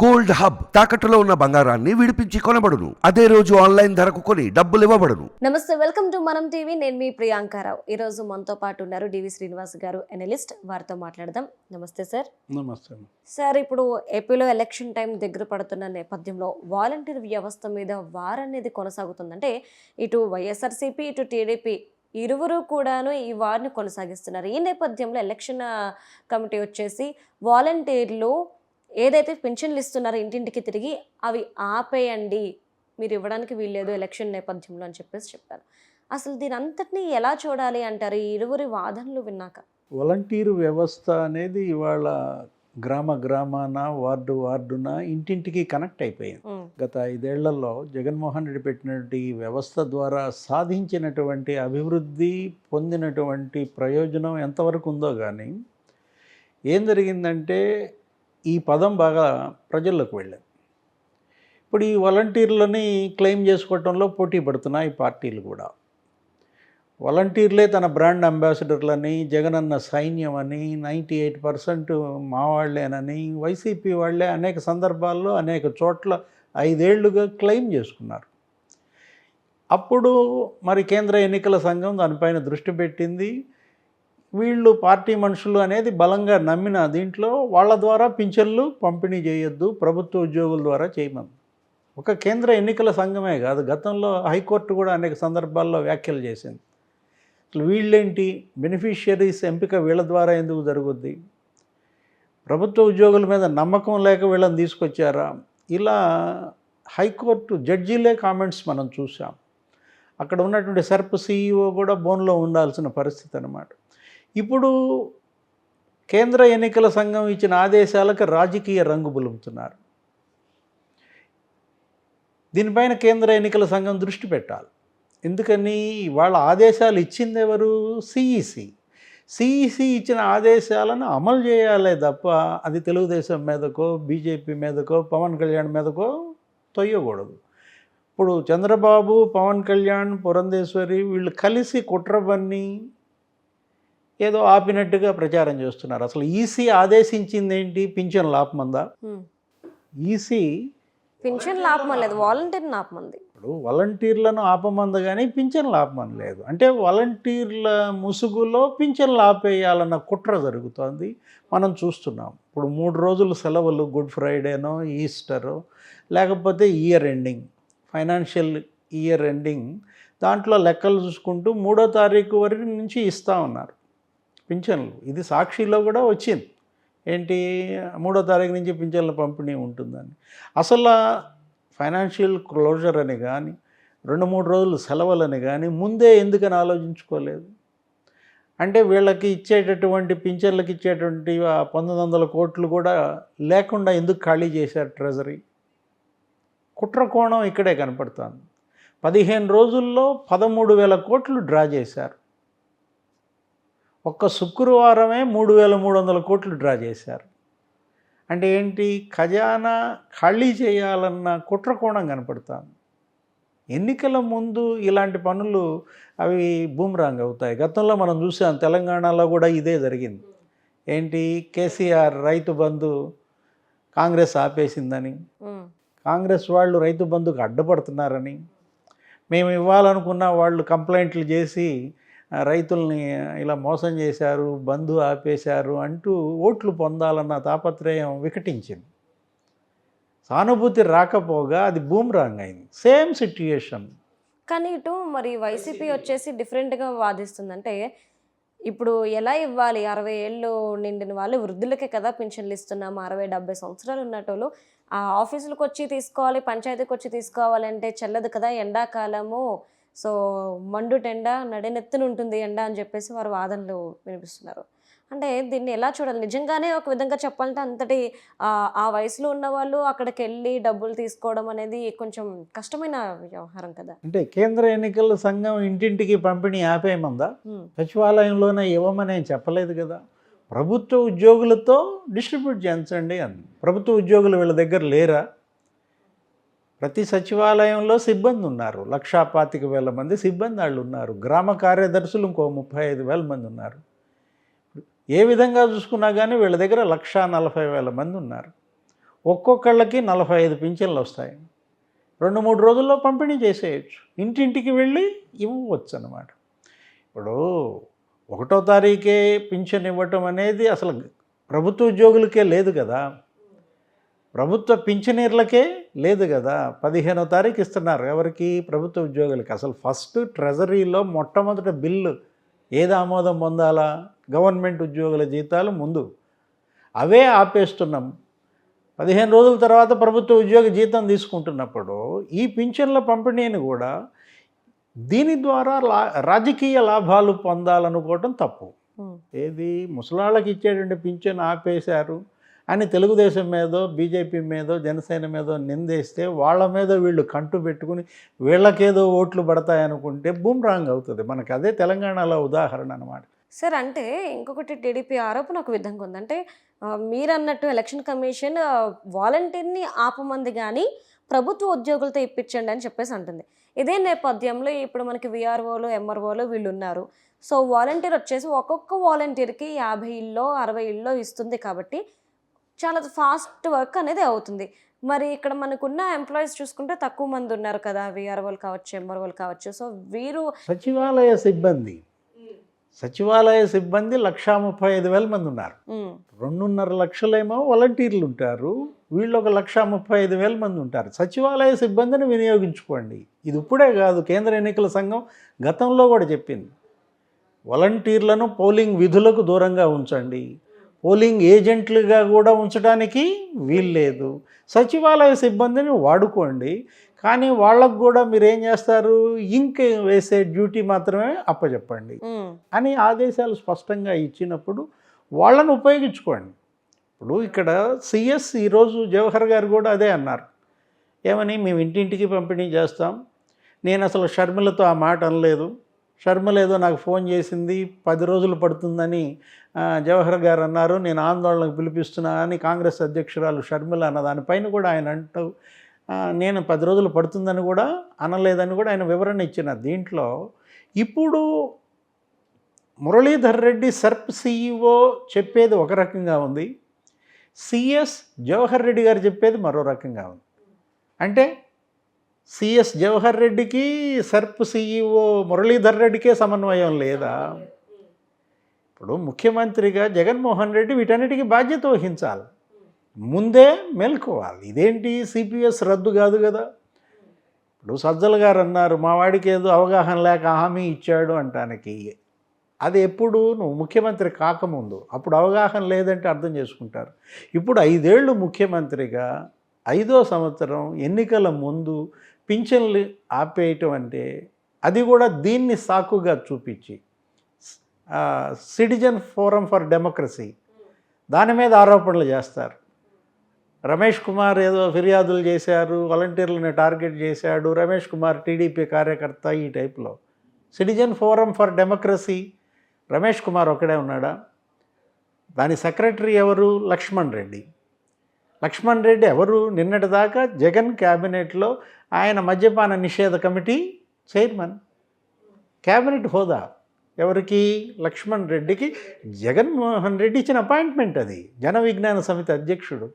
Gold hub తాకట్టులో ఉన్న బంగారాన్ని విడిపించి కొనబడును. అదే రోజు ఆన్లైన్ ధరకు కొని డబ్బులు ఇవ్వబడును. నమస్తే వెల్కమ్ టు మనం టీవీ. నేను మీ ప్రియాంకారావు ఈ రోజు మనతో పాటు ఉన్నారు డివి శ్రీనివాస్ గారు ఎనలిస్ట్. వారితో మాట్లాడదాం. నమస్తే సార్. నమస్తే. సార్ ఇప్పుడు ఏపీలో ఎలక్షన్ టైం దగ్గర పడుతున్న నేపథ్యంలో వాలంటీర్ వ్యవస్థ మీద వార్ అనేది కొనసాగుతుందంటే ఇటు వైఎస్ఆర్సీపీ ఇటు టీడీపీ ఇరువురు కూడాను ఈ వార్ని కొనసాగిస్తున్నారు. ఈ నేపథ్యంలో ఎలక్షన్ కమిటీ వచ్చేసి వాలంటీర్లు ఏదైతే పెన్షన్లు ఇస్తున్నారో ఇంటింటికి తిరిగి అవి ఆపేయండి. మీరు ఇవ్వడానికి వీల్లేదు ఎలక్షన్ నేపథ్యంలో అని చెప్పేసి చెప్పారు అసలు దీని అంతటినీ ఎలా చూడాలి అంటారు ఈ ఇరువురి వాదనలు విన్నాక? వాలంటీరు వ్యవస్థ అనేది ఇవాళ గ్రామ గ్రామాన వార్డు వార్డున ఇంటింటికి కనెక్ట్ అయిపోయింది. గత ఐదేళ్ళలో జగన్మోహన్ రెడ్డి పెట్టినటువంటి ఈ వ్యవస్థ ద్వారా సాధించినటువంటి అభివృద్ధి పొందినటువంటి ప్రయోజనం ఎంతవరకు ఉందో కానీ ఏం జరిగిందంటే ఈ పదం బాగా ప్రజల్లోకి వెళ్ళింది ఇప్పుడు ఈ వాలంటీర్లని క్లెయిమ్ చేసుకోవటంలో పోటీ పడుతున్నాయి ఈ పార్టీలు కూడా. వాలంటీర్లే తన బ్రాండ్ అంబాసిడర్లని జగనన్న సైన్యం అని నైంటీ ఎయిట్ పర్సెంట్ మా వాళ్ళేనని వైసీపీ వాళ్ళే అనేక సందర్భాల్లో అనేక చోట్ల ఐదేళ్ళుగా క్లెయిమ్ చేసుకున్నారు. అప్పుడు మరి కేంద్ర ఎన్నికల సంఘం దానిపైన దృష్టి పెట్టింది. వీళ్ళు పార్టీ మనుషులు అనేది బలంగా నమ్మిన దీంట్లో వాళ్ళ ద్వారా పింఛన్లు పంపిణీ చేయొద్దు ప్రభుత్వ ఉద్యోగుల ద్వారా చేయమని ఒక కేంద్ర ఎన్నికల సంఘమే కాదు గతంలో హైకోర్టు కూడా అనేక సందర్భాల్లో వ్యాఖ్యలు చేసింది. అసలు వీళ్ళేంటి? బెనిఫిషియరీస్ ఎంపిక వీళ్ళ ద్వారా ఎందుకు జరుగుద్ది? ప్రభుత్వ ఉద్యోగుల మీద నమ్మకం లేక వీళ్ళని తీసుకొచ్చారా? ఇలా హైకోర్టు జడ్జీలే కామెంట్స్ మనం చూసాం అక్కడ ఉన్నటువంటి సర్ప్ సీఈఓ కూడా బోన్లో ఉండాల్సిన పరిస్థితి అన్నమాట. ఇప్పుడు కేంద్ర ఎన్నికల సంఘం ఇచ్చిన ఆదేశాలకు రాజకీయ రంగు బులుపుతున్నారు దీనిపైన కేంద్ర ఎన్నికల సంఘం దృష్టి పెట్టాలి. ఎందుకని? వాళ్ళ ఆదేశాలు ఇచ్చింది ఎవరు? సిఈసి. సిఈసి ఇచ్చిన ఆదేశాలను అమలు చేయాలే తప్ప అది తెలుగుదేశం మీదకో బీజేపీ మీదకో పవన్ కళ్యాణ్ మీదకో తొయ్యకూడదు. ఇప్పుడు చంద్రబాబు పవన్ కళ్యాణ్ పురంధేశ్వరి వీళ్ళు కలిసి కుట్రబన్ని ఏదో ఆపినట్టుగా ప్రచారం చేస్తున్నారు. అసలు ఈసీ ఆదేశించింది ఏంటి పింఛన్ లాపమందా. ఈసీ పింఛన్ లాభం లేదు వాలంటీర్ ఆపమంది ఇప్పుడు వాలంటీర్లను ఆపమంది కానీ పింఛన్లు ఆపమని లేదు. అంటే వాలంటీర్ల ముసుగులో పింఛన్లు ఆపేయాలన్న కుట్ర జరుగుతోంది. మనం చూస్తున్నాం. ఇప్పుడు మూడు రోజులు సెలవులు గుడ్ ఫ్రైడేనో ఈస్టరో లేకపోతే year ending financial year ending దాంట్లో లెక్కలు చూసుకుంటూ మూడో తారీఖు వరకు నుంచి ఇస్తూ ఉన్నారు. పింఛన్లు. ఇది సాక్షిలో కూడా వచ్చింది. ఏంటి? మూడో తారీఖు నుంచి పింఛన్ల పంపిణీ ఉంటుందని. అసలు ఫైనాన్షియల్ క్లోజర్ అని కానీ రెండు మూడు రోజులు సెలవులని కానీ ముందే ఎందుకని ఆలోచించుకోలేదు? అంటే వీళ్ళకి ఇచ్చేటటువంటి పింఛన్లకు ఇచ్చేటువంటి ఆ పంతొమ్మిది వందల కోట్లు కూడా లేకుండా ఎందుకు ఖాళీ చేశారు ట్రెజరీ? కుట్ర కోణం ఇక్కడే కనపడుతుంది. పదిహేను రోజుల్లో పదమూడు వేల కోట్లు డ్రా చేశారు. ఒక్క శుక్రవారమే మూడు వేల మూడు వందల కోట్లు డ్రా చేశారు. అంటే ఏంటి? ఖజానా ఖాళీ చేయాలన్న కుట్ర కోణం కనపడుతుంది. ఎన్నికల ముందు ఇలాంటి పనులు అవి బూమ్రాంగ్ అవుతాయి. గతంలో మనం చూసాం తెలంగాణలో కూడా ఇదే జరిగింది. ఏంటి? కేసీఆర్ రైతు బంధు కాంగ్రెస్ ఆపేసిందని. కాంగ్రెస్ వాళ్ళు రైతు బంధుకు అడ్డుపడుతున్నారని. మేము ఇవ్వాలనుకున్న వాళ్ళు కంప్లైంట్లు చేసి రైతుల్ని ఇలా మోసం చేశారు బంధు ఆపేశారు అంటూ ఓట్లు పొందాలన్న తాపత్రయం వికటించింది. సానుభూతి రాకపోగా అది బూమ్రాంగ్ అయింది. Same situation. కానీ ఇటు మరి వైసీపీ వచ్చేసి డిఫరెంట్గా వాదిస్తుందంటే ఇప్పుడు ఎలా ఇవ్వాలి? అరవై ఏళ్ళు నిండిన వాళ్ళు వృద్ధులకే కదా పింఛన్లు ఇస్తున్నాము అరవై డెబ్బై సంవత్సరాలు ఉన్నటోళ్ళు. ఆ ఆఫీసులకు వచ్చి తీసుకోవాలి పంచాయతీకి వచ్చి తీసుకోవాలంటే చెల్లదు కదా ఎండాకాలము. సో మండు టెండ నడినెత్తున ఉంటుంది ఎండ అని చెప్పేసి వారు వాదనలు వినిపిస్తున్నారు. అంటే దీన్ని ఎలా చూడాలి? నిజంగానే ఒక విధంగా చెప్పాలంటే అంతటి ఆ, వయసులో ఉన్న వాళ్ళు అక్కడికి వెళ్ళి డబ్బులు తీసుకోవడం అనేది కొంచెం కష్టమైన వ్యవహారం కదా. అంటే కేంద్ర ఎన్నికల సంఘం ఇంటింటికి పంపిణీ ఆపేయమందా? సచివాలయంలోనే ఇవ్వమని చెప్పలేదు కదా? ప్రభుత్వ ఉద్యోగులతో డిస్ట్రిబ్యూట్ చేయించండి అని ప్రభుత్వ ఉద్యోగులు వీళ్ళ దగ్గర లేరా? ప్రతి సచివాలయంలో సిబ్బంది ఉన్నారు లక్షా పాతిక వేల మంది సిబ్బంది వాళ్ళు ఉన్నారు. గ్రామ కార్యదర్శులు ఇంకో ముప్పై ఐదు వేల మంది ఉన్నారు. ఏ విధంగా చూసుకున్నా కానీ వీళ్ళ దగ్గర లక్షా నలభై వేల మంది ఉన్నారు. ఒక్కొక్కళ్ళకి నలభై ఐదు పింఛన్లు వస్తాయి. రెండు మూడు రోజుల్లో పంపిణీ చేసేయచ్చు. ఇంటింటికి వెళ్ళి ఇవ్వవచ్చు అన్నమాట ఇప్పుడు ఒకటో తారీఖే పింఛన్ ఇవ్వటం అనేది అసలు ప్రభుత్వ ఉద్యోగులకే లేదు కదా. ప్రభుత్వ పింఛనీర్లకే లేదు కదా. పదిహేనో తారీఖు ఇస్తున్నారు. ఎవరికి? ప్రభుత్వ ఉద్యోగులకి. అసలు ఫస్ట్ ట్రెజరీలో మొట్టమొదట బిల్లు ఏది ఆమోదం పొందాలా? గవర్నమెంట్ ఉద్యోగుల జీతాలు ముందు. అవే ఆపేస్తున్నాం. పదిహేను రోజుల తర్వాత ప్రభుత్వ ఉద్యోగ జీతం తీసుకుంటున్నప్పుడు ఈ పింఛన్ల పంపిణీని కూడా దీని ద్వారా లా రాజకీయ లాభాలు పొందాలనుకోవటం తప్పు. ఏది? ముసలాళ్ళకి ఇచ్చేటువంటి పింఛన్ ఆపేశారు. అని తెలుగుదేశం మీదో బీజేపీ మీదో జనసేన మీదో నిందేస్తే వాళ్ళ మీద వీళ్ళు కంటు పెట్టుకుని వీళ్ళకేదో ఓట్లు పడతాయనుకుంటే బూమ్రాంగ్ అవుతుంది. మనకు అదే తెలంగాణలో ఉదాహరణ అనమాట సార్ అంటే ఇంకొకటి టీడీపీ ఆరోపణ ఒక విధంగా ఉందంటే మీరన్నట్టు మీరు అన్నట్టు ఎలక్షన్ కమిషన్ వాలంటీర్ని ఆపమంది కానీ ప్రభుత్వ ఉద్యోగులతో ఇప్పించండి అని చెప్పేసి అంటుంది. ఇదే నేపథ్యంలో ఇప్పుడు మనకి విఆర్ఓలు ఎంఆర్ఓలు వీళ్ళు ఉన్నారు. సో వాలంటీర్ వచ్చేసి ఒక్కొక్క వాలంటీర్కి యాభై ఇల్లో అరవై ఇల్లో ఇస్తుంది కాబట్టి చాలా ఫాస్ట్ వర్క్ అనేది అవుతుంది. మరి ఇక్కడ మనకున్న ఎంప్లాయీస్ చూసుకుంటే తక్కువ మంది ఉన్నారు కదా విఆర్ఓలు కావచ్చు ఎంఆర్ఓలు కావచ్చు. సో వీరు సచివాలయ సిబ్బంది సచివాలయ సిబ్బంది లక్షా ముప్పై ఐదు వేల మంది ఉన్నారు. రెండున్నర లక్షలేమో వాలంటీర్లు ఉంటారు. వీళ్ళు ఒక లక్ష ముప్పై ఐదు వేల మంది ఉంటారు. సచివాలయ సిబ్బందిని వినియోగించుకోండి. ఇది ఇప్పుడే కాదు కేంద్ర ఎన్నికల సంఘం గతంలో కూడా చెప్పింది. వాలంటీర్లను పోలింగ్ విధులకు దూరంగా ఉంచండి. పోలింగ్ ఏజెంట్లుగా కూడా ఉంచడానికి వీల్లేదు. సచివాలయ సిబ్బందిని వాడుకోండి. కానీ వాళ్ళకు కూడా మీరు ఏం చేస్తారు? ఇంక్ వేసే డ్యూటీ మాత్రమే అప్పచెప్పండి అని ఆదేశాలు స్పష్టంగా ఇచ్చినప్పుడు వాళ్ళను ఉపయోగించుకోండి. ఇప్పుడు ఇక్కడ సిఎస్ ఈరోజు జవహర్ గారు కూడా అదే అన్నారు. ఏమని? మేము ఇంటింటికి పంపిణీ చేస్తాం. నేను అసలు షర్మిలతో ఆ మాట అనలేదు. షర్మిల ఏదో నాకు ఫోన్ చేసింది పది రోజులు పడుతుందని జవహర్ గారు అన్నారు నేను ఆందోళనకు పిలిపిస్తున్నా అని కాంగ్రెస్ అధ్యక్షురాలు షర్మిల అన్న దానిపైన కూడా ఆయన అంటూ నేను పది రోజులు పడుతుందని కూడా అనలేదని కూడా ఆయన వివరణ ఇచ్చిన దీంట్లో ఇప్పుడు మురళీధర్ రెడ్డి సర్ప్ సిఇఓ చెప్పేది ఒక రకంగా ఉంది సిఎస్ జవహర్ రెడ్డి గారు చెప్పేది మరో రకంగా ఉంది. అంటే సిఎస్ జవహర్ రెడ్డికి సర్ప్ సిఇఓ మురళీధర్ రెడ్డికే సమన్వయం లేదా? ఇప్పుడు ముఖ్యమంత్రిగా జగన్మోహన్ రెడ్డి వీటన్నిటికీ బాధ్యత వహించాలి. ముందే మేల్కోవాలి. ఇదేంటి? సిపిఎస్ రద్దు కాదు కదా. ఇప్పుడు సజ్జల గారు అన్నారు మా వాడికి ఏదో అవగాహన లేక హామీ ఇచ్చాడు అంటానికి. అది ఎప్పుడు నువ్వు ముఖ్యమంత్రి కాకముందు అప్పుడు అవగాహన లేదంటే అర్థం చేసుకుంటారు. ఇప్పుడు ఐదేళ్ళు ముఖ్యమంత్రిగా ఐదో సంవత్సరం ఎన్నికల ముందు పింఛన్లు ఆపేయటం అంటే అది కూడా దీన్ని సాకుగా చూపించి సిటిజన్ ఫోరం ఫర్ డెమోక్రసీ దాని మీద ఆరోపణలు చేస్తారు. రమేష్ కుమార్ ఏదో ఫిర్యాదులు చేశారు వాలంటీర్లను టార్గెట్ చేశాడు రమేష్ కుమార్ టీడీపీ కార్యకర్త ఈ టైప్లో. Citizen forum for democracy Ramesh Kumar ఒకడే ఉన్నాడా? దాని సెక్రటరీ ఎవరు? లక్ష్మణ్ రెడ్డి. లక్ష్మణ్ రెడ్డి ఎవరు? నిన్నటిదాకా జగన్ క్యాబినెట్లో ఆయన మద్యపాన నిషేధ కమిటీ చైర్మన్. క్యాబినెట్ హోదా ఎవరికి? లక్ష్మణ్ రెడ్డికి. జగన్మోహన్ రెడ్డి ఇచ్చిన అపాయింట్మెంట్ అది. జన విజ్ఞాన సమితి అధ్యక్షుడు.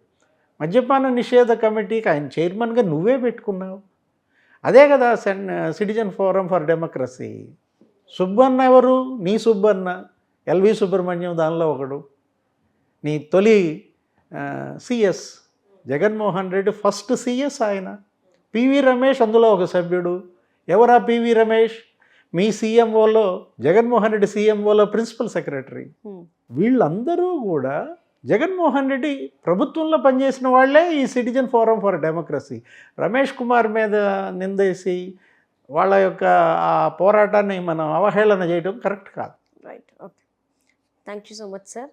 మద్యపాన నిషేధ కమిటీకి ఆయన చైర్మన్గా నువ్వే పెట్టుకున్నావు. అదే కదా సెన్ citizen forum for democracy. Subbanna ఎవరు? నీ సుబ్బన్న. ఎల్వి సుబ్రహ్మణ్యం దానిలో ఒకడు. నీ తొలి CS. Jaganmohan Reddy first CS ఆయన. పివి రమేష్ అందులో ఒక సభ్యుడు. ఎవరా పివి రమేష్? మీ సీఎంఓలో జగన్మోహన్ రెడ్డి సీఎంఓలో ప్రిన్సిపల్ సెక్రటరీ. వీళ్ళందరూ కూడా జగన్మోహన్ రెడ్డి ప్రభుత్వంలో పనిచేసిన వాళ్ళే ఈ citizen forum for democracy. Ramesh Kumar మీద నిందేసి వాళ్ళ యొక్క ఆ పోరాటాన్ని మనం అవహేళన చేయడం కరెక్ట్ కాదు. Right okay thank you so much sir